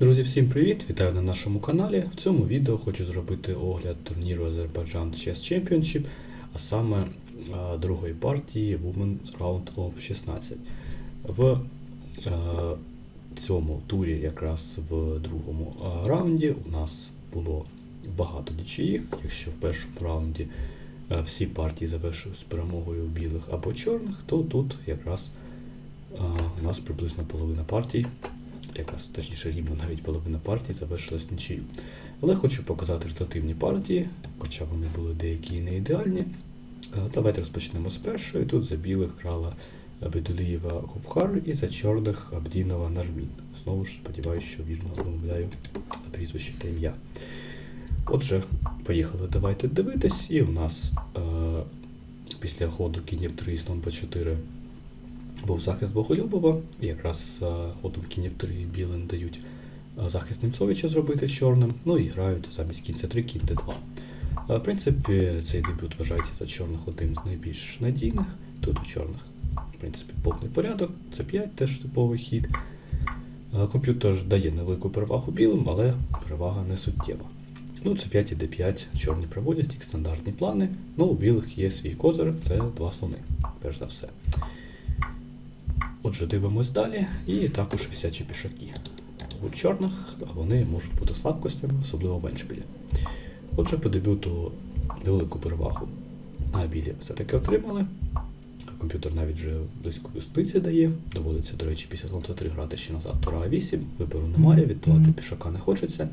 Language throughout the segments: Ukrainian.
Друзі, всім привіт! Вітаю на нашому каналі. В цьому відео хочу зробити огляд турніру Azerbaijan Chess Championship, а саме другої партії Women Round of 16. В е, цьому турі, якраз в другому раунді, у нас було багато нічиїх. Якщо в першому раунді е, всі партії завершились з перемогою білих або чорних, то тут якраз у нас приблизно половина партій якраз точніше рівно навіть половина партій завершилась нічию. Але хочу показати результативні партії, хоча вони були деякі не ідеальні. Е, Давайте розпочнемо з першої. Тут за білих грала Бедулієва Говхар і за чорних Абдінова Нармін. Знову ж сподіваюся, що вірно вимовляю прізвище та ім'я. Отже, поїхали. Давайте дивитись, і у нас е, після ходу кінів 3 і слон по 4 був захист Боголюбова, якраз е, ходом кінів 3 білим дають е, захист Немцовича зробити чорним, ну і грають замість кінця 3 кінь Д2. Е, В принципі, цей дебют вважається за чорних одним з найбільш надійних. Тут у чорних, в принципі, повний порядок, це 5 теж типовий хід. Е, Комп'ютер дає невелику перевагу білим, але перевага не суттєва. Ну, це 5 і d5 чорні проводять як стандартні плани. Ну, у білих є свій козир, це два слони, перш за все. Отже, дивимось далі, і також висячі пішаки. У чорних вони можуть бути слабкостями, особливо в еншпілі. Отже, по дебюту невелику перевагу на білі все-таки отримали. Комп'ютер навіть вже близько юстиції дає. Доводиться, до речі, після слон 3 грати ще назад тура А8, вибору немає, віддавати пішака не хочеться.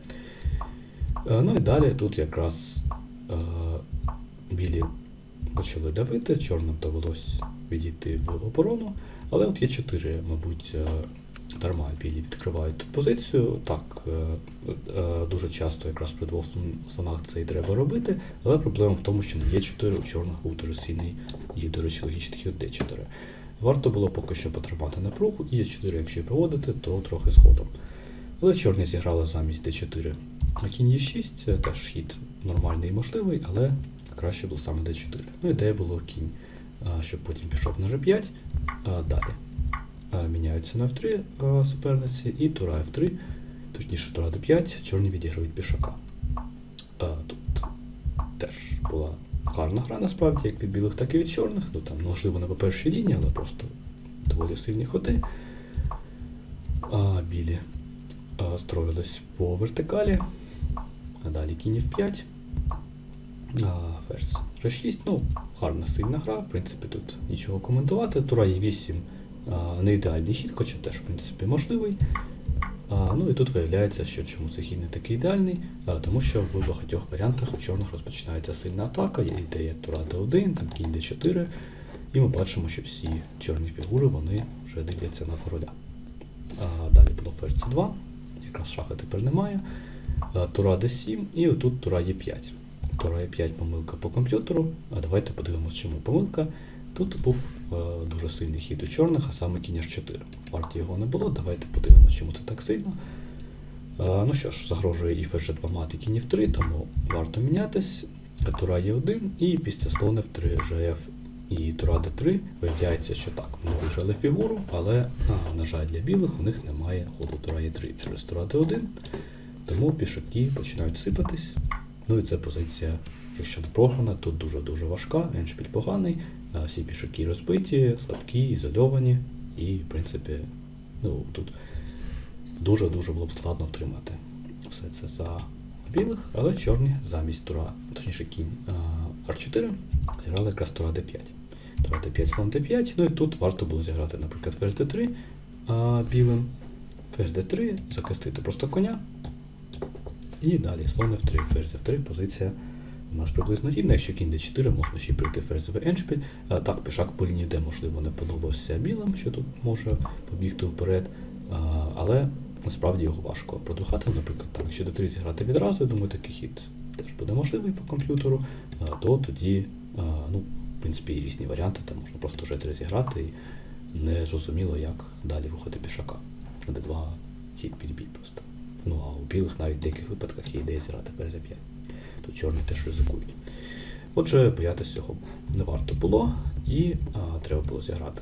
Е, Ну і далі тут якраз е, білі почали давити, чорним довелось відійти в оборону. Але от є 4, мабуть, е, дарма білі відкривають позицію. Так, е, е, дуже часто якраз при двох слон- слонах це і треба робити, але проблема в тому, що не є 4 у чорних дуже сильний і, до речі, логічний хід D4. Варто було поки що потримати напругу, і Е4, якщо проводити, то трохи згодом. Але чорні зіграли замість D4. А кінь Е6 теж хід нормальний і можливий, але краще був саме D4. Ну, ідея було кінь, щоб потім пішов на G5. А, Далі міняються на F3 суперниці і тура F3, точніше тура D5, чорні відіграють пішака. Тут теж була гарна гра насправді, як від білих, так і від чорних. Ну там, можливо, не по першій лінії, але просто доволі сильні ходи. А, білі строїлись по вертикалі, а далі кінь F5. Ферзь G6, ну, гарна сильна гра, в принципі, тут нічого коментувати. Тура Е8 а, не ідеальний хід, хоча теж, в принципі, можливий. А, ну і тут виявляється, що чому цей хід не такий ідеальний, а, тому що в багатьох варіантах у чорних розпочинається сильна атака, є ідея Тура Д1, там кінь Д4, і ми бачимо, що всі чорні фігури вони вже дивляться на короля. А, далі було ферзь С2, якраз шаха тепер немає. А, Тура Д7 і отут Тура Е5. Тура Е5 помилка по комп'ютеру. А давайте подивимося, чому помилка. Тут був е, дуже сильний хід у чорних, а саме кінь H4. В партії його не було. Давайте подивимося, чому це так сильно. Е, ну що ж, загрожує і ферзь 2 мати кінь F3, тому варто мінятись. Тура Е1 і після слон F3 ЖФ і Тура Д3 виявляється, що так, вони виграли фігуру, але, а, на жаль, для білих у них немає ходу Тура Е3 через Тура Д1, тому пішаки починають сипатись. Ну і це позиція, якщо не програна, то дуже-дуже важка, еншпіль поганий, всі пішаки розбиті, слабкі, ізольовані, і, в принципі, ну, тут дуже-дуже було б складно втримати все це за білих, але чорні замість тура, точніше кінь а, R4 зіграли якраз тура D5. Тура D5, слон D5, ну і тут варто було зіграти, наприклад, ферзь D3 а, білим, ферзь D3, захистити просто коня. І далі слон F3, ферзь F3, позиція у нас приблизно рівна. Якщо кінь D4, можна ще прийти ферзовий еншпіль. А, Так, пішак по лінії D, можливо, не подобався білим, що тут може побігти вперед. Але насправді його важко продухати. Наприклад, так, якщо D3 зіграти відразу, я думаю, такий хід теж буде можливий по комп'ютеру, то тоді, ну, в принципі, є різні варіанти, там можна просто G3 зіграти і не зрозуміло, як далі рухати пішака. На D2 хід підбій просто. Ну а у білих навіть в деяких випадках є ідея зіграти ферзь 5. Тут чорні теж ризикують. Отже, боятися цього не варто було, і а, треба було зіграти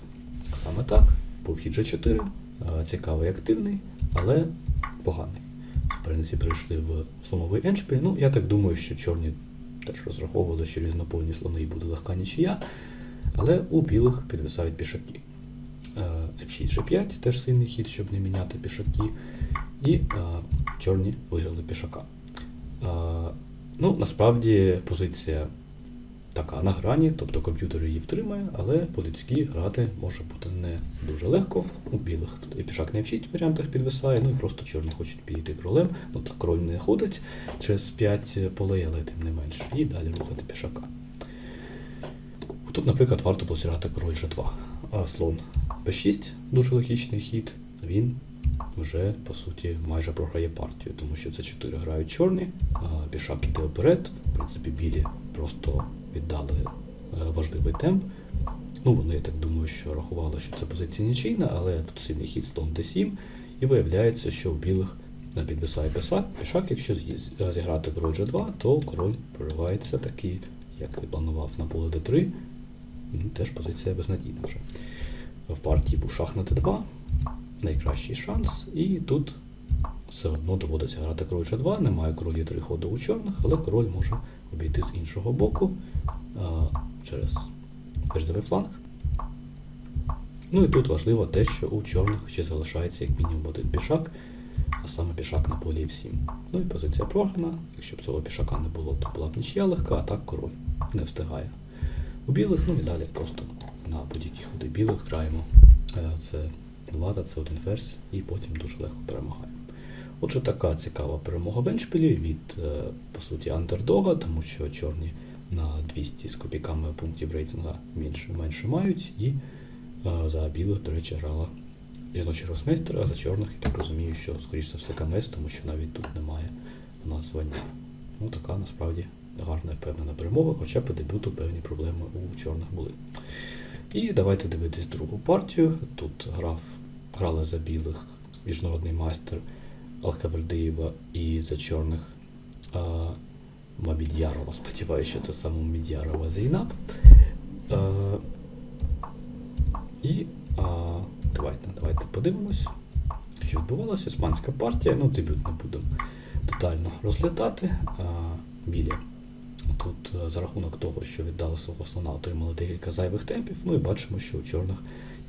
саме так. Був хід G4, а, цікавий, активний, але поганий. суперниці перейшли в слоновий еншпіль. Ну, я так думаю, що чорні теж розраховували, що різнополні слони і буде легка нічия, але у білих підвисають пішаки. Е, F6 G5 теж сильний хід, щоб не міняти пішаки. І е, чорні виграли пішака. Е, ну, насправді позиція така на грані, тобто комп'ютер її втримає, але по-людськи грати може бути не дуже легко. У білих тут і пішак на F6 варіантах підвисає, ну і просто чорні хочуть підійти кролем. Ну так, король не ходить через 5 полей, але тим не менше. І далі рухати пішака. Тут, наприклад, варто посирати король G2. А слон B6 дуже логічний хід. Він вже по суті майже програє партію, тому що це 4 грають чорні, а пішак іде вперед. В принципі, білі просто віддали е, важливий темп. Ну, вони, я так думаю, що рахували, що це позиція нічийна, але тут сильний хід слон d7, і виявляється, що у білих підвисає пішак, якщо е, зіграти король g2, то король проривається такий, як і планував на поле d3. Ну, Теж позиція безнадійна вже. В партії був шах на d2, найкращий шанс, і тут все одно доводиться грати король g2, немає королі 3 ходу у чорних, але король може обійти з іншого боку а, через ферзовий фланг. Ну і тут важливо те, що у чорних ще залишається як мінімум один пішак, а саме пішак на полі F7. Ну і позиція програна. Якщо б цього пішака не було, то була б нічия легка, а так король не встигає. У білих, ну і далі просто на будь-які ходи білих граємо. Е, Це влада, це один ферзь, і потім дуже легко перемагаємо. Отже, така цікава перемога в від, е, по суті, андердога, тому що чорні на 200 з копійками пунктів рейтинга менше, менше мають, і е, за білих, до речі, грала жіночий гросмейстер, а за чорних, я так розумію, що, скоріш за все, КМС, тому що навіть тут немає у нас звання. Ну, така насправді гарна впевнена перемога, хоча по дебюту певні проблеми у чорних були. І давайте дивитись другу партію. Тут грав, грали за білих міжнародний майстер Алхавердиєва і за чорних а, Мамід'ярова. Сподіваюся, що це саме Мід'ярова Зейнаб. І а, давайте, давайте подивимось, що відбувалося. Іспанська партія, ну дебют не будемо детально розглядати. А, білі Тут е, за рахунок того, що віддали свого слона, отримали декілька зайвих темпів. Ну і бачимо, що у чорних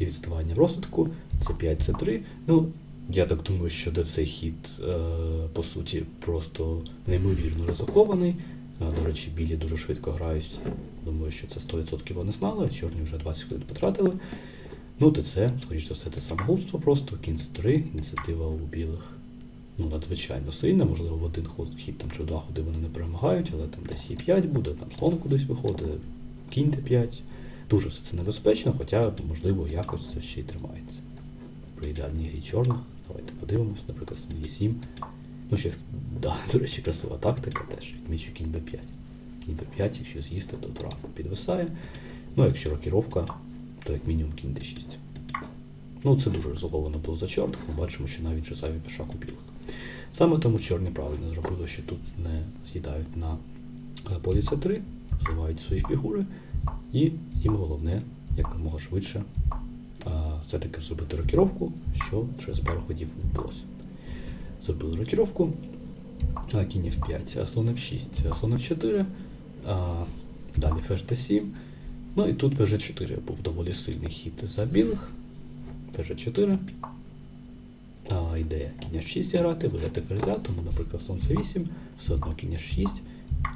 є відставання в розвитку. Це 5 це 3 Ну, я так думаю, що де цей хід, е, по суті, просто неймовірно ризикований. Е, До речі, білі дуже швидко грають. Думаю, що це 100% вони знали, а чорні вже 20 хвилин потратили. Ну, ТЦ, скоріш за все, те самогубство просто, кінь це 3 ініціатива у білих ну, надзвичайно сильна, можливо, в один ход хід там, чи два ходи вони не перемагають, але там десь і 5 буде, там слон кудись виходить, кінь Д5. Дуже все це небезпечно, хоча, можливо, якось це ще й тримається. При ідеальній грі чорних. Давайте подивимось, наприклад, слон Е7. Ну, ще, да, до речі, красива тактика теж. Відмічу кінь Б5. Кінь Б5, якщо з'їсти, то тура підвисає. Ну, якщо рокіровка, то як мінімум кінь Д6. Ну, це дуже ризиковано було за чорних, ми бачимо, що навіть пішак у білих. Саме тому чорні правильно зробили, що тут не з'їдають на е, полі С3, зливають свої фігури, і їм головне якомога швидше все-таки зробити рокіровку, що через пару ходів відбулося. Зробили рокіровку, кінь F5, а слон F6, а слон F4, а, далі ферзь D7. Ну і тут ферзь 4 був доволі сильний хід за білих. Ферзь 4 а, ідея кінь 6 грати, виграти ферзя, тому, наприклад, слон c8, все одно кінь 6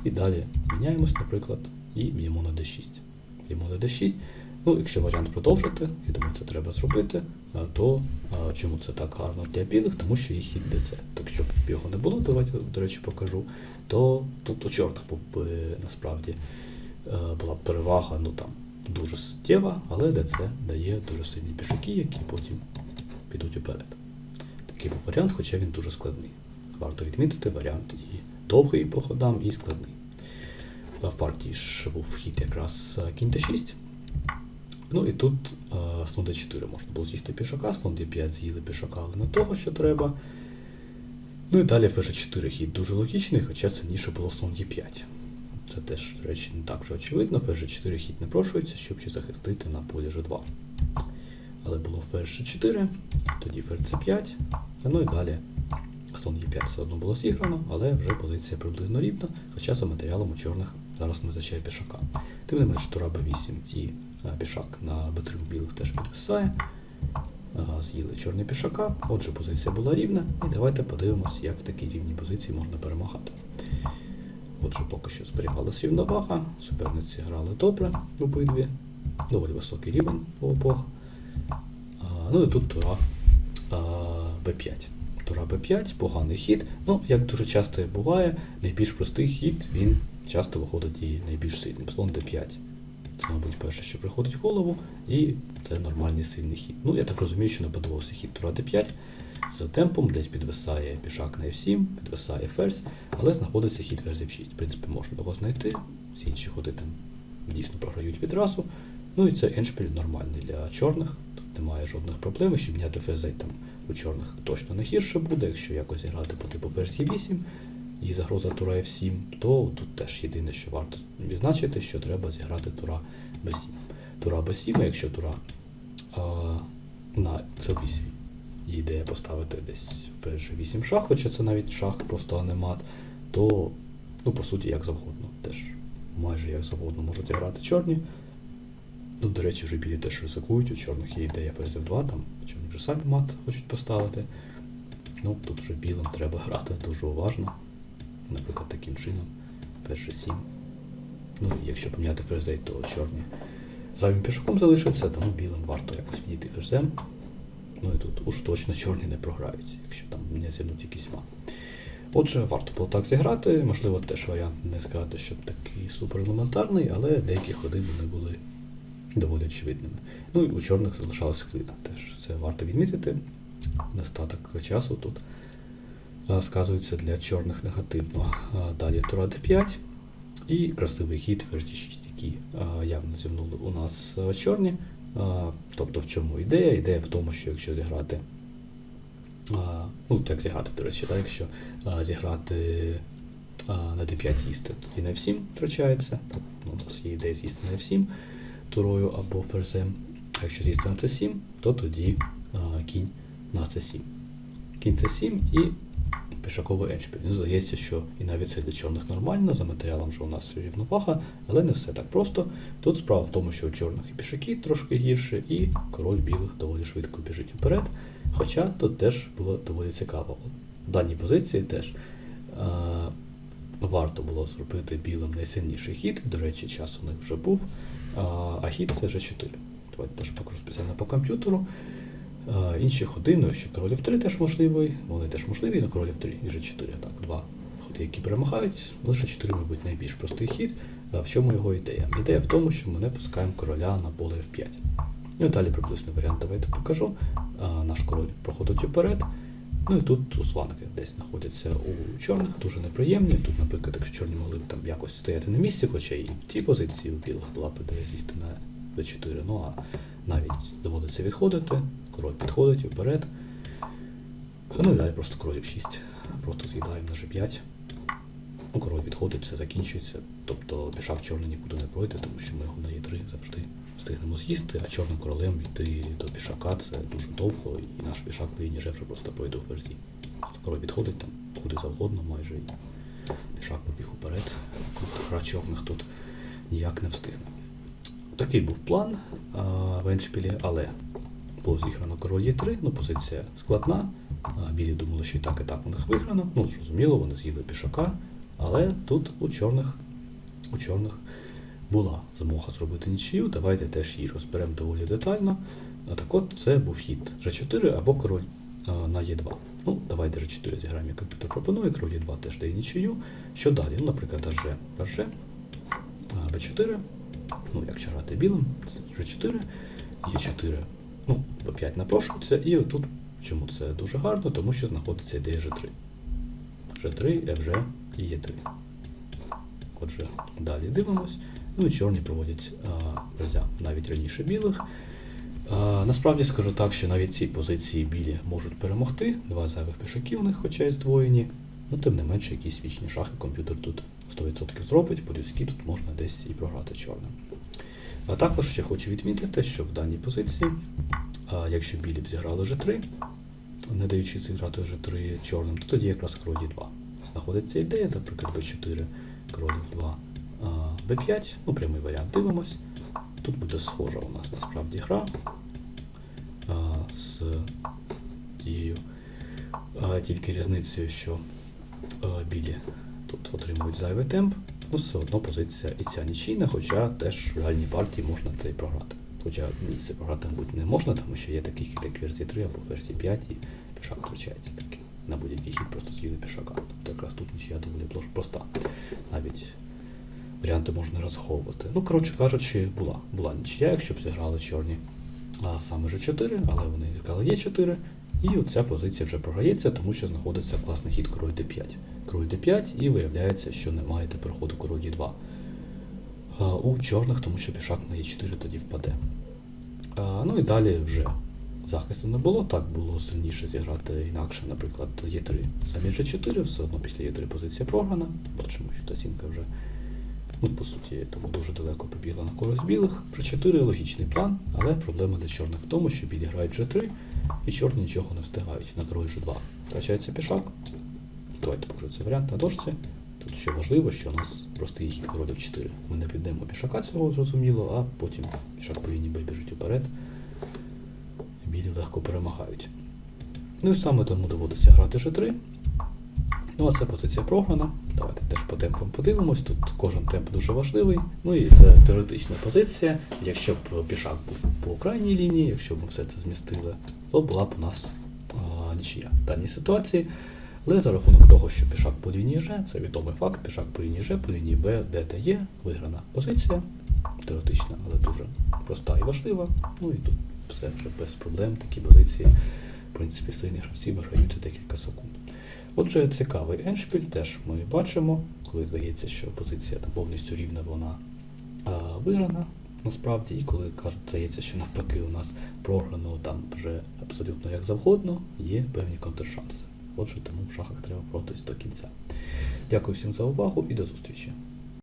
і далі міняємось, наприклад, і б'ємо на d6. Б'ємо на d6. Ну, якщо варіант продовжити, я думаю, це треба зробити, то чому це так гарно для білих? Тому що їх хід ДЦ. Так щоб його не було, давайте, до речі, покажу, то тут у чорних був би насправді е, була б перевага, ну там дуже суттєва, але ДЦ дає дуже сильні пішаки, які потім підуть уперед. Такий був варіант, хоча він дуже складний. Варто відмітити варіант і довгий по ходам, і складний. А В партії ж був хід якраз е, кінь Т6. Ну і тут е, слон d4 можна було з'їсти пішака, слон d5 з'їли пішака, але не того, що треба. Ну і далі фж 4 хід дуже логічний, хоча сильніше було слон d5. Це теж, до речі, не так вже очевидно. фж 4 хід не прошується, щоб ще захистити на полі g2. Але було ферзь 4, тоді ферзь c5, ну і далі слон Е5 все одно було зіграно, але вже позиція приблизно рівна, хоча за матеріалом у чорних зараз не визначає пішака. Тим не менш, тура Б8 і е, пішак на Б3 білих теж підвисає. Е, З'їли чорний пішака, отже, позиція була рівна, і давайте подивимося, як в такій рівній позиції можна перемагати. Отже, поки що зберігалася рівновага, суперниці грали добре обидві, доволі високий рівень у обох. Ну і тут тура а, Б5. Тура Б5, поганий хід. Ну, як дуже часто буває, найбільш простий хід, він часто виходить і найбільш сильним. Слон Д5. Це, мабуть, перше, що приходить в голову, і це нормальний сильний хід. Ну, я так розумію, що не подобався хід Тура Д5. За темпом десь підвисає пішак на F7, підвисає ферзь, але знаходиться хід ферзь F6. В принципі, можна його знайти. Всі інші ходи там дійсно програють відразу. Ну і це еншпіль нормальний для чорних. Тут немає жодних проблем. Щоб міняти ферзей там у чорних точно не гірше буде. Якщо якось зіграти по типу ферзь Е8 і загроза тура F7, то тут теж єдине, що варто відзначити, що треба зіграти тура Б7. Тура Б7, якщо тура а, на С8 є ідея поставити десь перший 8 шах, хоча це навіть шах, просто а не мат, то ну, по суті як завгодно. Теж майже як завгодно можуть зіграти чорні. Ну, до речі, вже білі теж ризикують, у чорних є ідея ферзь 2 там чорні вже самі мат хочуть поставити. Ну, тут вже білим треба грати дуже уважно. Наприклад, таким чином. Перший 7. Ну, якщо поміняти ферзей, то чорні зайвим пішаком залишаться, тому білим варто якось відійти ферзем. Ну і тут уж точно чорні не програють, якщо там не зігнуть якісь мат. Отже, варто було так зіграти. Можливо, теж варіант не сказати, що такий суперелементарний, але деякі ходи вони були доволі очевидними. Ну і у чорних залишалась хвилина. Теж це варто відмітити. Нестаток часу тут сказується для чорних негативно. Далі тура d5 і красивий хід ферзь 6 який а, явно зімнули у нас чорні. Тобто в чому ідея? Ідея в тому, що якщо зіграти, ну як зіграти, до речі, так, якщо зіграти на d5 з'їсти, тоді на f7 втрачається. Ну, у нас є ідея з'їсти на f7 турою або ферзем. А якщо з'їсти на c7, то тоді кінь на c7. Кінь c7 і пішаковий еншпіль. Ну, здається, що і навіть це для чорних нормально, за матеріалом вже у нас рівновага, але не все так просто. Тут справа в тому, що у чорних і пішаки трошки гірше, і король білих доволі швидко біжить вперед. Хоча тут теж було доволі цікаво. В даній позиції теж а, варто було зробити білим найсильніший хід. До речі, час у них вже був. А, хід це G4. Давайте теж покажу спеціально по комп'ютеру. Інші ходи, ну ще королів 3 теж можливий, вони теж можливі, але королів 3 і G4. Так, два ходи, які перемагають. Лише 4, мабуть, найбільш простий хід. В чому його ідея? Ідея в тому, що ми не пускаємо короля на поле F5. Ну і далі приблизний варіант давайте покажу. Наш король проходить уперед. Ну і тут усланки десь знаходяться у чорних, дуже неприємні. Тут, наприклад, якщо чорні могли б там якось стояти на місці, хоча і в тій позиції у білих була б ідея сісти на d4. Ну а навіть доводиться відходити, король підходить вперед. Ну і далі просто королів 6. Просто з'їдаємо на g5. Ну, король відходить, все закінчується. Тобто пішак чорний нікуди не пройде, тому що ми його на e3 завжди встигнемо з'їсти, а чорним королем йти до пішака це дуже довго, і наш пішак вже просто пройде у ферзі. Король відходить там куди завгодно майже, і пішак побіг уперед. Гра чорних тут ніяк не встигне. Такий був план в Еншпілі, але було зіграно король Е3, ну позиція складна. Білі думали, що і так, і так у них виграно. Ну, зрозуміло, вони з'їли пішака, але тут у чорних, у чорних була змога зробити нічию. Давайте теж її розберемо доволі детально. Так от це був хід G4 або король на Е2. Ну, давайте G4 зіграємо, як комп'ютер пропонує, король Е2 теж дає нічию. Що далі? Ну, наприклад, АЖ, АЖ, Б4. Ну, якщо грати білим, це G4, Е4, ну, Б5 напрошується, і отут чому це дуже гарно, тому що знаходиться ідея G3. G3, FG і Е3. Отже, далі дивимось. Ну і чорні проводять ферзя навіть раніше білих. А, насправді скажу так, що навіть ці позиції білі можуть перемогти. Два зайвих пішаків у них, хоча й здвоєні. Ну, тим не менше, якісь вічні шахи комп'ютер тут 100% зробить, по-людськи тут можна десь і програти чорним. А також ще хочу відмітити, що в даній позиції, а, якщо білі б зіграли G3, не даючи зіграти G3 чорним, то тоді якраз король D2. Знаходиться ідея, наприклад, B4, король F2, B5, ну прямий варіант дивимось. Тут буде схожа у нас насправді гра а, з тією тільки різницею, що а, білі тут отримують зайвий темп, ну все одно позиція і ця нічийна, хоча теж в реальній партії можна це і програти. Хоча ні, це програти, мабуть, не можна, тому що є такий хід, як версії 3 або версії 5, і пішак втрачається таки. На будь-який хід просто з'їли пішака. Тобто якраз тут нічия доволі проста. Навіть варіанти можна не розраховувати. Ну, коротше кажучи, була. Була нічия, якщо б зіграли чорні. А саме G4, але вони зіграли Е4. І оця позиція вже програється, тому що знаходиться класний хід король D5. Король D5 і виявляється, що не маєте переходу король D2. У чорних, тому що пішак на Е4 тоді впаде. Ну і далі вже захисту не було, так було сильніше зіграти інакше, наприклад, Е3 замість G4, все одно після Е3 позиція програна. Бачимо, що та оцінка вже, по суті, тому дуже далеко побігла на користь білих. G4 логічний план, але проблема для чорних в тому, що білі грають G3 і чорні нічого не встигають на король G2. Втрачається пішак. Давайте покажу цей варіант на дошці. Тут що важливо, що у нас просто є хід король F4. Ми не підемо пішака цього зрозуміло, а потім пішак по лінії Б біжить уперед. Білі легко перемагають. Ну і саме тому доводиться грати G3. Ну а це позиція програна. Давайте теж по темпам подивимось. Тут кожен темп дуже важливий. Ну і це теоретична позиція. Якщо б пішак був по крайній лінії, якщо б ми все це змістили, то була б у нас а, нічия в даній ситуації. Але за рахунок того, що пішак по лінії Ж, це відомий факт, пішак по лінії Ж, по лінії Б, Д та Є, виграна позиція, теоретична, але дуже проста і важлива. Ну і тут все вже без проблем, такі позиції, в принципі, сильні гравці виграють за декілька секунд. Отже, цікавий еншпіль теж ми бачимо, коли здається, що позиція там повністю рівна, вона а, виграна насправді, і коли кажуть, здається, що навпаки у нас програно там вже абсолютно як завгодно, є певні контршанси. Отже, тому в шахах треба протись до кінця. Дякую всім за увагу і до зустрічі.